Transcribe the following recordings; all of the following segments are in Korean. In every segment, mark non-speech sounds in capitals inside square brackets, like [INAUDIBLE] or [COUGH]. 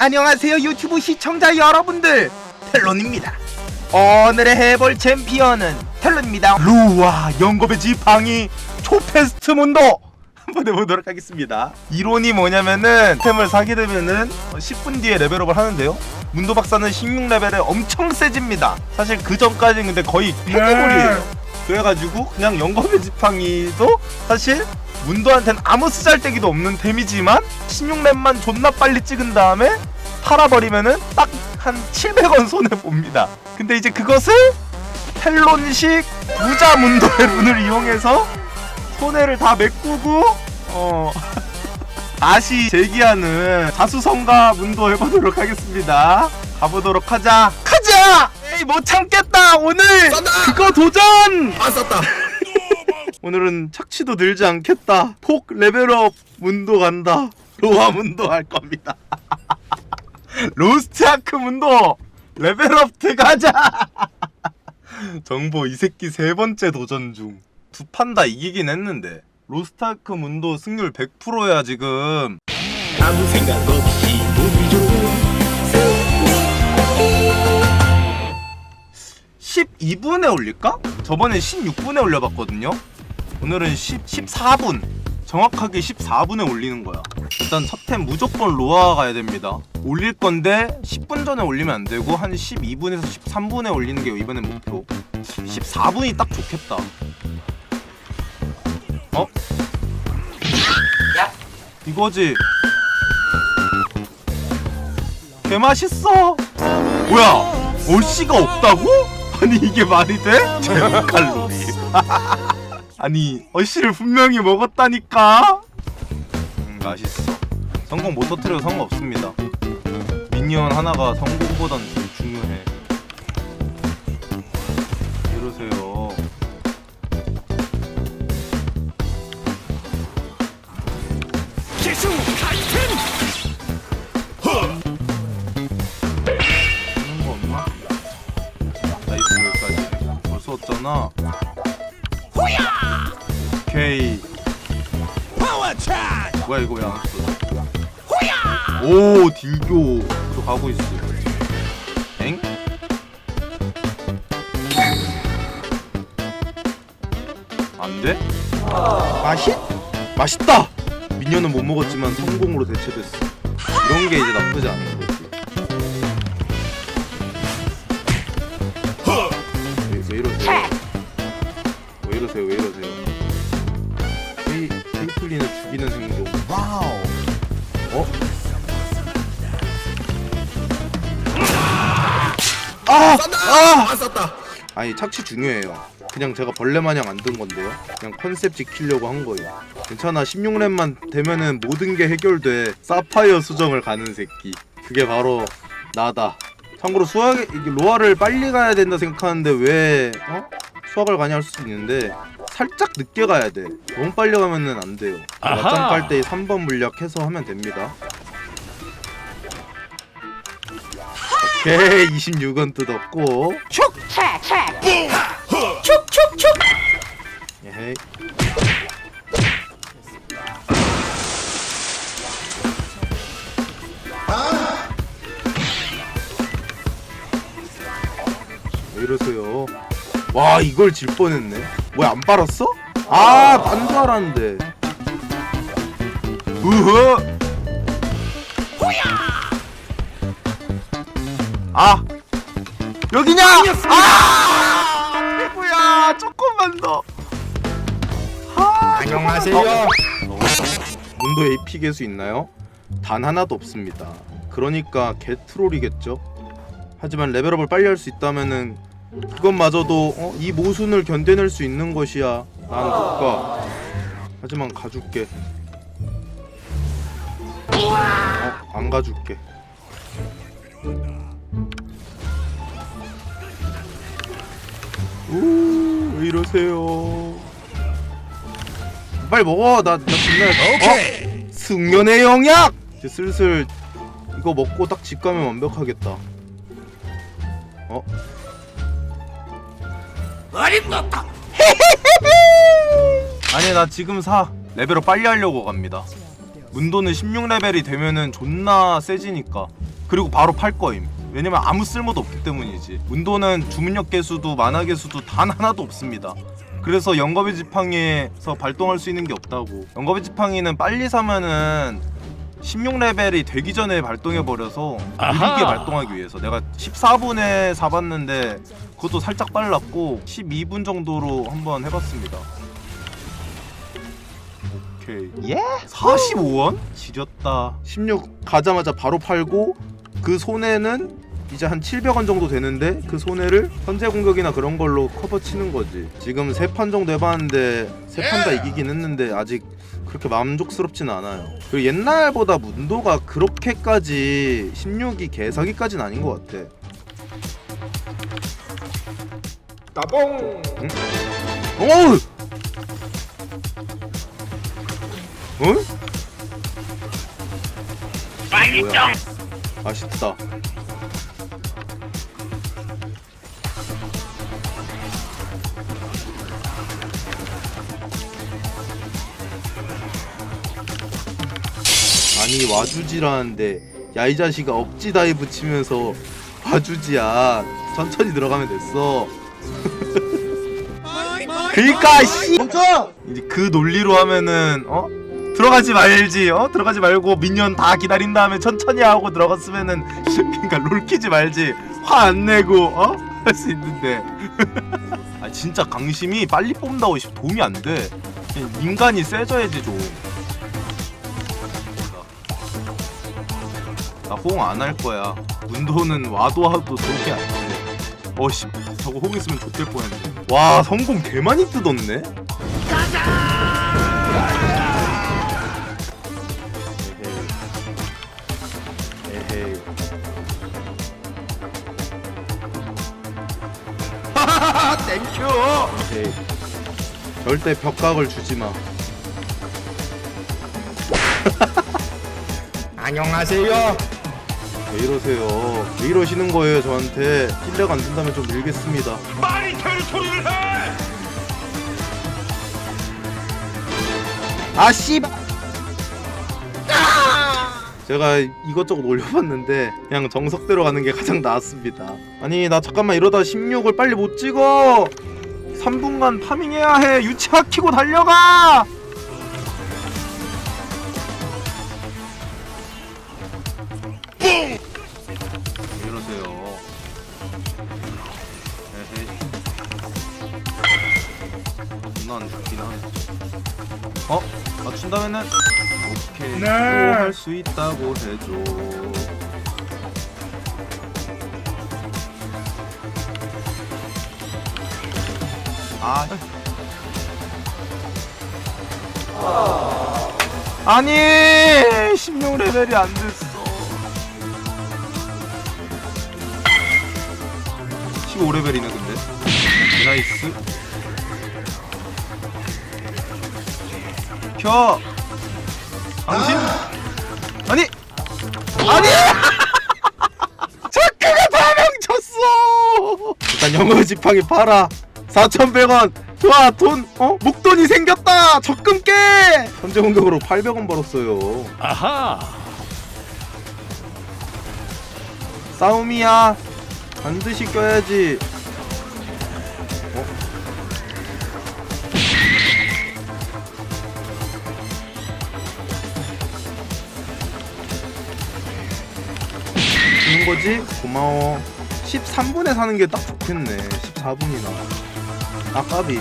안녕하세요 유튜브 시청자 여러분들. 텔론입니다. 오늘의 해볼 챔피언은 텔론입니다. 루아 영겁의 지팡이 초페스트 문도 한번 해보도록 하겠습니다. 이론이 뭐냐면은 템을 사게 되면은 10분 뒤에 레벨업을 하는데요. 문도 박사는 16레벨에 엄청 세집니다. 사실 그 전까지는 근데 거의 폐기물이에요 그래가지고 그냥 영겁의 지팡이도 사실 문도한테는 아무 쓰잘데기도 없는 템이지만 16렙만 존나 빨리 찍은 다음에 팔아버리면은 딱 한 700원 손해 봅니다. 근데 이제 그것을 텔론식 부자 문도의 룬을 이용해서 손해를 다 메꾸고 어 [LAUGHS] 다시 재기하는 자수성가 문도 해보도록 하겠습니다. 가보도록 하자. 가자! 에이 못 참겠다 오늘 쏜다! 그거 도전! 안 썼다. [LAUGHS] 오늘은 착취도 늘지 않겠다. 폭 레벨업 문도 간다. 로아 문도 할 겁니다. 로스트 아크 문도 레벨업 들어가자. [LAUGHS] 정보 이 새끼 세 번째 도전 중. 두 판 다 이기긴 했는데 로스트 아크 문도 승률 100%야 지금. 아무 생각 없이 보기 좋은 12분에 올릴까? 저번에 16분에 올려봤거든요. 오늘은 10, 14분. 정확하게 14분에 올리는 거야. 일단 첫템 무조건 로아 가야 됩니다. 올릴 건데 10분 전에 올리면 안 되고 한 12분에서 13분에 올리는 게 이번엔 목표. 14분이 딱 좋겠다. 어? 이거지. 개 맛있어. 뭐야? 올씨가 없다고? 아니 이게 말이 돼? [LAUGHS] 제로 칼로리. [LAUGHS] 아니 얼씨를 분명히 먹었다니까. 음, 맛있어. 성공 못 터트려도 상관없습니다. 미니언 하나가 성공보단 더 중요해. 이러세요. 기수 카이텐. 하는 거 없나? 나이스 여기까지. 벌써 왔잖아. 오케이. 파워 차지. 뭐야 이거 왜안 써? 오 딜교 저 가고 있어. 엥? 안 돼? 맛있? 맛있다. 미녀는 못 먹었지만 성공으로 대체됐어. 이런 게 이제 나쁘지 않은 거지. 왜, 왜 이러세요? 왜 이러세요? 왜 이러세요? 페이, 페이플린을 죽이는 행동. 와우. 어? 아! 아! 안 썼다. 아니 착취 중요해요. 그냥 제가 벌레 마냥 안 든 건데요. 그냥 컨셉 지키려고 한 거예요. 괜찮아. 16렙만 되면은 모든 게 해결돼. 사파이어 수정을 가는 새끼. 그게 바로 나다. 참고로 수학 이게 로아를 빨리 가야 된다 생각하는데 왜 어? 수학을 가냐 할 수도 있는데 살짝 늦게 가야 돼. 너무 빨리 가면은 안 돼요. 맞짱 깔때 3번 물약 해서 하면 됩니다. 오케이 26원 뜯었고 슉! 슉슉슉! 예헤이 왜 이러세요? 와 이걸 질 뻔했네 뭐야 안 빨았어? 아빤줄 알았는데 우허 아 여기냐? 아 뭐야 조금만 더. 아, 안녕하세요. 어, 문도 AP 개수 있나요? 단 하나도 없습니다. 그러니까 개트롤이겠죠. 하지만 레벨업을 빨리 할 수 있다면은 그것마저도 어? 이 모순을 견뎌낼 수 있는 것이야. 난 국가. 하지만 가줄게. 어, 안 가줄게. 우, 왜 이러세요? 빨리 먹어. 나, 나 존나. 오케이. 어? 승연의 영약. 이제 슬슬 이거 먹고 딱 집 가면 완벽하겠다. 어? 어림없다. [LAUGHS] 아니 나 지금 사. 레벨업 빨리 하려고 갑니다. 문도는 16레벨이 되면은 존나 세지니까 그리고 바로 팔 거임 왜냐면 아무 쓸모도 없기 때문이지. 문도는 주문력 개수도 만화 개수도 단 하나도 없습니다. 그래서 영겁의 지팡이에서 발동할 수 있는 게 없다고. 영겁의 지팡이는 빨리 사면은 16레벨이 되기 전에 발동해 버려서 아하. 느리게 발동하기 위해서. 내가 14분에 사봤는데 그것도 살짝 빨랐고 12분 정도로 한번 해봤습니다. 오케이. 예? 45원? 지렸다. 16 가자마자 바로 팔고 그 손해는 이제 한 700원 정도 되는데 그 손해를 선제 공격이나 그런 걸로 커버 치는 거지 지금 세 판 정도 해봤는데 세 판 다 이기긴 했는데 아직 그렇게 만족스럽진 않아요 그리고 옛날보다 문도가 그렇게까지 16이 개사기까지는 아닌 것 같아 따봉 어우! 어? 뭐야? 맛있다. 아니 와주지라는데 야 이 자식아 억지 다이브 치면서 와주지야 천천히 들어가면 됐어 [LAUGHS] 그니까 씨 멈춰! 이제 그 논리로 하면은 어 들어가지 말지 어 들어가지 말고 미니언 다 기다린 다음에 천천히 하고 들어갔으면은 [LAUGHS] 그러니까 롤 키지 말지 화 안 내고 어 할 수 있는데 [LAUGHS] 아 진짜 강심이 빨리 뽑는다고 씨, 도움이 안돼 인간이 세져야지 좀. 나 호응 안 할 거야. 문도는 와도 와도 도움이 안 돼. 어씨 저거 호응 있으면 좋될 뻔했네. 와 성공 개 많이 뜯었네. 땡큐. 에헤이. 절대 벽각을 주지 마. [LAUGHS] 안녕하세요. 왜 이러세요? 왜 이러시는 거예요 저한테? 힐레가 안 된다면 좀 밀겠습니다. 말이 되는 소리를 해! 아 씨발. 제가 이것저것 올려봤는데 그냥 정석대로 가는 게 가장 나았습니다. 아니 나 잠깐만 이러다 16을 빨리 못 찍어. 3분간 파밍해야 해. 유치아 키고 달려가. 왜 이러세요? 에헤이. 존나 안 좋긴 하네. 어? 맞춘다면은 오케이. 네. 할수 있다고 해줘. 아. 아니 16레벨이 안 됐어. 15레벨이네 근데. 나이스 켜. 당신? 아니. 아니. [LAUGHS] 자크가 다 망쳤어. 일단 영어 지팡이 팔아. 4,100원. 좋아 돈. 어? 목돈이 생겼다. 적금 깨. 현재 공격으로 800원 벌었어요. 아하! 싸움이야. 반드시 껴야지 거지? 고마워. 13분에 사는 게 딱 좋겠네. 14분이나. 아 까비.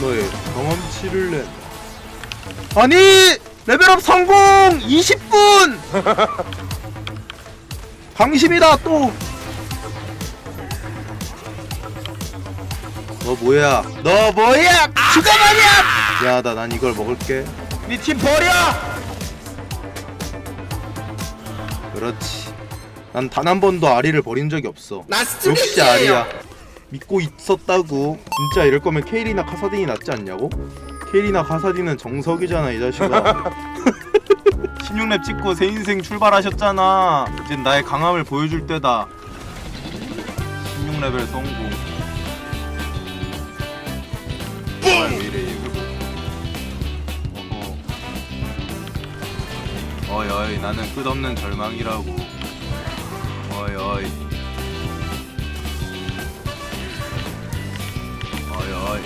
너의 경험치를 내 아니! 레벨업 성공! 20분! [LAUGHS] 방심이다 또 너 뭐야? 너 뭐야? 죽어버려! 야나 난 이걸 먹을게. 니팀 버려! 그렇지. 난 단 한 번도 아리를 버린 적이 없어. 나 역시 아리야. 믿고 있었다고. 진짜 이럴 거면 케이리나 카사딘이 낫지 않냐고? 케이리나 카사딘은 정석이잖아 이 자식아. [LAUGHS] 16렙 찍고 새 인생 출발하셨잖아. 이젠 나의 강함을 보여줄 때다. 16레벨 성공 왜 이래 이거 어허. 어이 어이 나는 끝없는 절망이라고. 어이 어이. 어이 어이.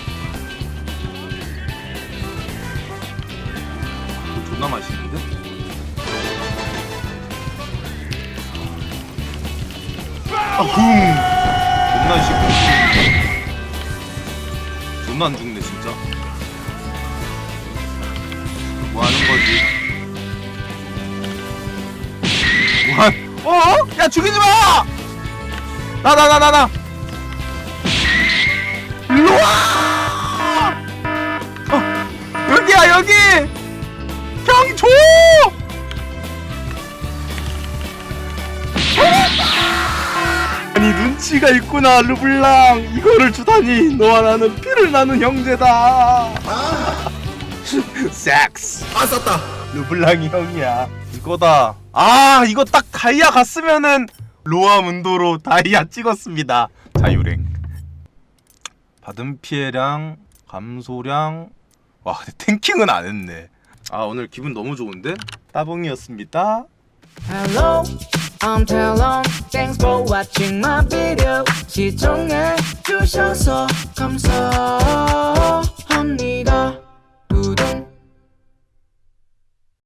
이거 존나 맛있는데? 아흥 존나 쉽고 존나 안 죽네 진짜 뭐 하는 거지 뭐한 어? 야 죽이지 마! 나 나 나 나나 일로 와! 어, 여기야 여기! 눈치가 있구나 르블랑. 이거를 주다니 너와 나는 피를 나는 형제다. [LAUGHS] 섹스. 아 쌌다. 르블랑이 형이야. 이거다. 아 이거 딱 다이아 갔으면은 로아 문도로 다이아 찍었습니다. 자유랭. 받은 피해량 감소량. 와 근데 탱킹은 안 했네. 아 오늘 기분 너무 좋은데? 따봉이었습니다. Hello, I'm Talon. Thanks for watching my video. 시청해 주셔서 감사.